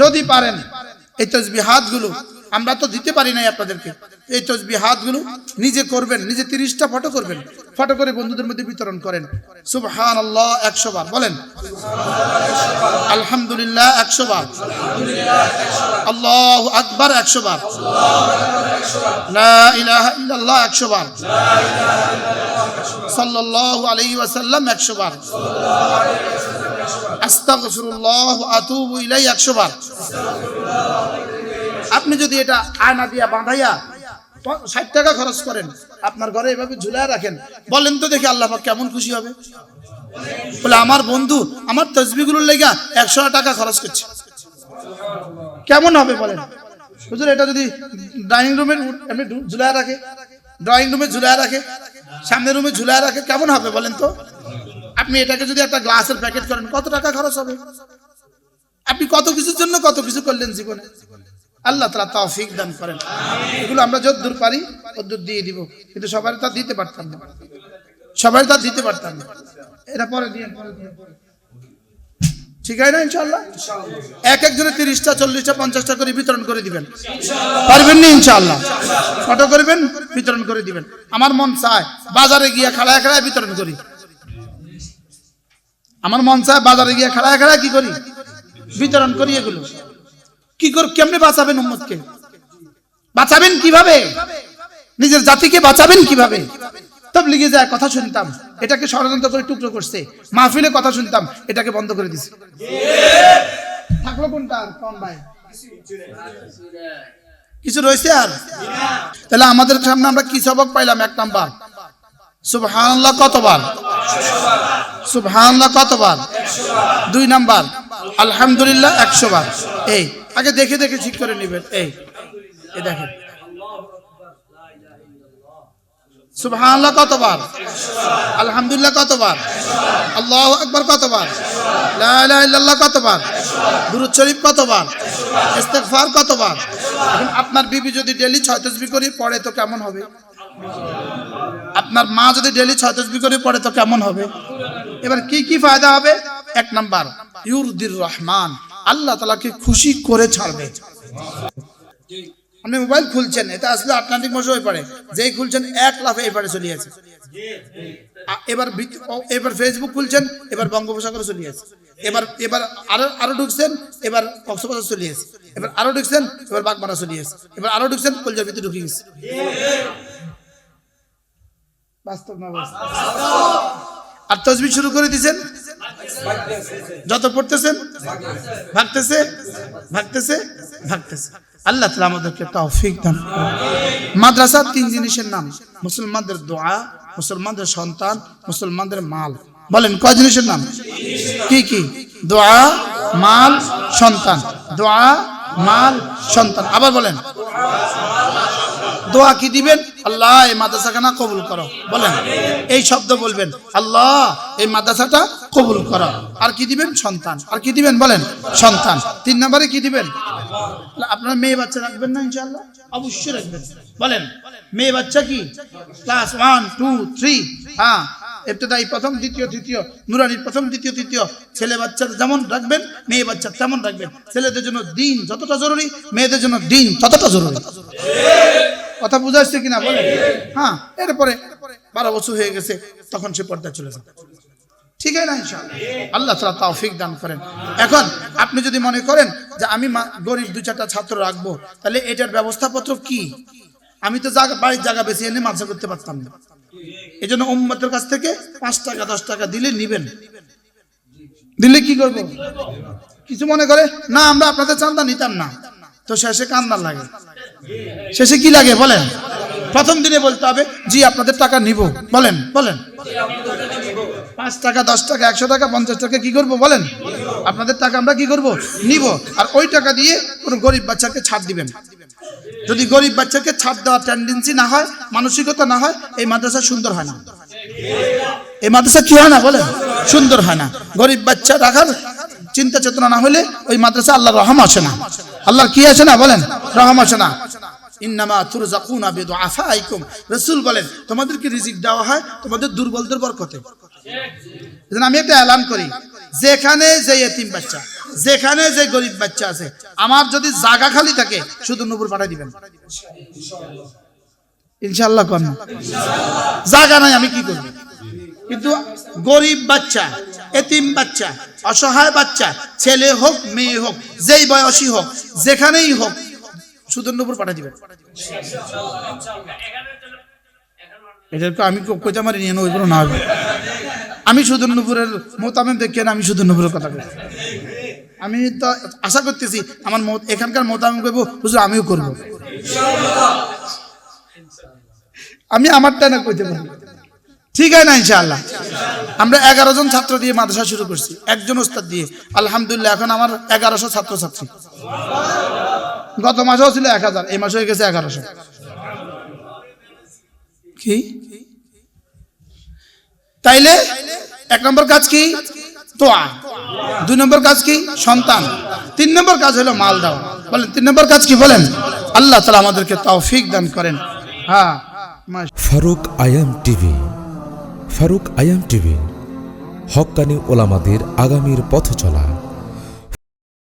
যদি পারেন, এই তসবি হাতগুলো আমরা তো দিতে পারি নাই আপনাদেরকে। এই তসবি হাতগুলো নিজে করবেন, নিজে তিরিশটা ফটো করবেন। ফটো করে বন্ধুদের মধ্যে বিতরণ করেন। সুবহান আল্লাহ একশো বার। বলেন, আলহামদুলিল্লাহ, একশো বার। আল্লাহ আকবার, একশো বার। ইল্লাল্লাহ, একশো বার। সাল্লাল্লাহু আলাইহি ওয়াসাল্লাম, একশো বার। আস্তাগফিরুল্লাহ আতুবু ইলাই একশো বার। আপনি যদি এটা আয়না দিয়া বাঁধাইয়া ষাট টাকা খরচ করেন, আপনার ঘরে এভাবে ঝুলায় রাখেন, বলেন তো দেখি আল্লাহ কেমন খুশি হবে। বলে, আমার বন্ধু, আমার তসবিগুলোর লেগা একশো টাকা খরচ করছে। কেমন হবে বলেন? হুজুর, এটা যদি ডাইনিং রুমের এমনি ঝুলায় রাখে, ড্রয়িং রুমে ঝুলায় রাখে, সামনের রুমে ঝুলায় রাখে, কেমন হবে বলেন তো? আপনি এটাকে যদি একটা গ্লাসের প্যাকেট করেন, কত টাকা খরচ হবে? আপনি কত কিছুর জন্য কত কিছু করলেন জীবনে? আল্লাহ তালা তৌফিক দান করেন। এগুলো আমরা যত দূর পারি দূর দিয়ে দিব। কিন্তু সবাই তা দিতে পারতাম না। সবাই তা দিতে পারতাম না। এটা পরে দিয়ে ঠিক আছে না ইনশাল্লাহ এক একজনে তিরিশটা, চল্লিশটা, পঞ্চাশটা করে বিতরণ করে দিবেন। পারবেন না ইনশাল্লাহ ফটো করবেন? বিতরণ করে দিবেন। আমার মন চায়, বাজারে গিয়ে খেলায় খেলায় বিতরণ করি। আমার মন চায় বাজারে গিয়ে খেলায় খেলায় কি করি? বিতরণ করি এগুলো। কি করে কেমনে বাঁচাবেন উম্মতকে? বাঁচাবেন কীভাবে? নিজের জাতিকে বাঁচাবেন কীভাবে? তবলিগে যায়, কথা শুনতাম। এটাকে ষড়যন্ত্র করে টুকরো করছে। মাহফিলে কথা শুনতাম, এটাকে বন্ধ করে দিছে। থাকল কোনটা কোন ভাই? কিছু রয়েছে আর? তাহলে আমাদের সামনে আমরা কি সবক পাইলাম? এক নাম্বার। সুবহানাল্লাহ কতবার? সুবহানাল্লাহ কতবার? দুই নাম্বার। আলহামদুলিল্লাহ একশো বার এই, আগে দেখে দেখে ঠিক করে নেবেন। এই দেখেন। সুবহানাল্লাহ কতবার? আলহামদুলিল্লাহ কতবার? আল্লাহু আকবার কতবার? লা ইলাহা কতবার? দুরূদ শরীফ কতবার? ইস্তেগফার কতবার? এখন আপনার বিবি যদি ডেলি ছয় তাসবিহ করে পড়ে, তো কেমন হবে? আপনার মা যদি ডেলি ছয় তাসবিহ করে পড়ে, তো কেমন হবে? এবার কি কি ফায়দা হবে? এক নাম্বার, ইউরদির রহমান, আল্লাহ তালাকে খুশি করে ছাড়বে। আপনি মোবাইল খুলছেন, এটা আসলে আটলান্টিক মশা হয়ে পড়ে। যেই খুলছেন, এক লাফে এবারে চলে আছে এবার এবার ফেসবুক খুলছেন, এবার বঙ্গোপসাগরে চলে আছে এবার এবার আরও আরও ঢুকছেন, এবার কক্সবাজার চলে আছে এবার আরও ঢুকছেন, এবার বাগমারা চলে আছে এবার আরও ঢুকছেন, কলজার ভিতরে ঢুকে গেছে। বাস্তব না বাস্তব? আর তসবি শুরু করে দিছেন? যত পড়তেছেন? ভাগতেছে? ভাগতেছে? ভাগতেছে। আল্লাহ তালা আমাদেরকে তৌফিক দান। মাদ্রাসা তিন জিনিসের নাম। মুসলমানদের দোয়া, মুসলমানদের সন্তান, মুসলমানদের মাল। বলেন, কয় জিনিসের নাম? কি কি? দোয়া, মাল, সন্তান। দোয়া, মাল, সন্তান। আবার বলেন। দোয়া কি দিবেন? আল্লাহ, এই মাদ্রাসাখানা কবুল করো। বলেন। এই শব্দ বলবেন, আল্লাহ, এই মাদ্রাসাটা কবুল করো। আর কি দিবেন? সন্তান। আর কি দিবেন? বলেন, সন্তান। তিন নম্বরে কি দিবেন? আপনার মেয়ে বাচ্চা রাখবেন না ইনশাআল্লাহ? অবশ্যই রাখবেন। বলেন, মেয়ে বাচ্চা কি? Class one, two, three. হ্যাঁ ইবতদাই প্রথম, দ্বিতীয়, তৃতীয়। নুরানির প্রথম, দ্বিতীয়, তৃতীয়। ছেলে বাচ্চার যেমন রাখবেন, মেয়ে বাচ্চা তেমন রাখবেন। ছেলেদের জন্য দিন যতটা জরুরি, মেয়েদের জন্য দিন ততটা জরুরি। কথা বুঝাচ্ছে কিনা বলে? হ্যাঁ এরপরে বারো বছর হয়ে গেছে, তখন সে পর্দা চলে যাবে। ঠিক আছে না ইনশাআল্লাহ? আল্লাহ তালা তৌফিক দান করেন। এখন আপনি যদি মনে করেন যে আমি গরিব দু চারটা ছাত্র রাখব, তাহলে এটার ব্যবস্থাপত্র কি? আমি তো জায়গা বাড়ির জায়গা বেশি এনে মাঝে করতে পারতাম না। এই জন্য উম্মতের কাছ থেকে পাঁচ টাকা, দশ টাকা দিলে নিবেন। দিলে কি করব? কিছু মনে করে, না, আমরা আপনাদের চান্দা নিতাম না। তো শেষে কান্দার লাগে। শেষে কি লাগে বলেন? প্রথম দিনে বলতে হবে, জি, আপনাদের টাকা নিব। বলেন বলেন। পাঁচ টাকা, দশ টাকা, একশো টাকা, পঞ্চাশ টাকা কি করব বলেন? আপনাদের টাকা আমরা কি করব? নিব। আর ওই টাকা দিয়ে কোনো গরিব বাচ্চাকে ছাড় দিবেন। যদি গরিব বাচ্চাকে ছাড় দেওয়ার টেন্ডেন্সি না হয়, মানসিকতা না হয়, এই মাদ্রাসা সুন্দর হয় না। এই মাদ্রাসা কি হয় না বলেন? সুন্দর হয় না। গরিব বাচ্চা রাখার চিন্তা চেতনা না হলে ওই মাদ্রাসা আল্লাহর রহম আসে না। আল্লাহর কি আসে না বলেন? রহম আসে না। ইন্নামা তুরজাকুনা বিদুআফাইকুম। রাসূল বলেন, তোমাদেরকে রিজিক দেওয়া হয়, তোমাদের দুর্বলদের বরকতে। আমি একটা এলান করি, যেখানে যে এতিম বাচ্চা, যেখানে যে গরিব বাচ্চা আছে, আমার যদি জায়গা খালি থাকে, শুধু নূপুর পাঠাই দিবেন। ইনশাল্লাহ কন জায়গা নাই, আমি কি করব? কিন্তু গরিব বাচ্চা, এতিম বাচ্চা, অসহায় বাচ্চা, ছেলে হোক, মেয়ে হোক, যেই বয়সী হোক, যেখানেই হোক নূপুর পাঠিয়ে দিবেন। এটাকে আমি কইতে পারি নিয়ে ওইগুলো না হবে। আমি নুপুরের মোতামেম দেখি না, আমি নুপুরের কথা কই। আমি তো আশা করতেছি, আমার এখানকার মোতামেম করব হুজুর, আমিও করব। আমি আমারটা না কইতে পারি। ঠিক আছে না, ইনশাআল্লাহ। আমরা এগারো জন ছাত্র দিয়ে মাদ্রাসা শুরু করছি, একজন ওস্তাদ দিয়ে। আলহামদুলিল্লাহ, এখন আমার এগারোশো ছাত্র ছাত্রী গত মাসেও ছিল এক হাজার, এই মাসে হয়ে গেছে এগারোশো। কি? তাইলে এক নম্বর কাজ কি? তোয়া। দুই নম্বর কাজ কি? সন্তান। তিন নম্বর কাজ হলো মাল দেওয়া। বলেন, তিন নম্বর কাজ কি বলেন? আল্লাহ তালা আমাদেরকে তৌফিক দান করেন। হ্যাঁ ফারুক আয়াম টিভি। ফারুক আয়াম টিভি। হক্কানি ওলামাদের আগামীর পথ চলা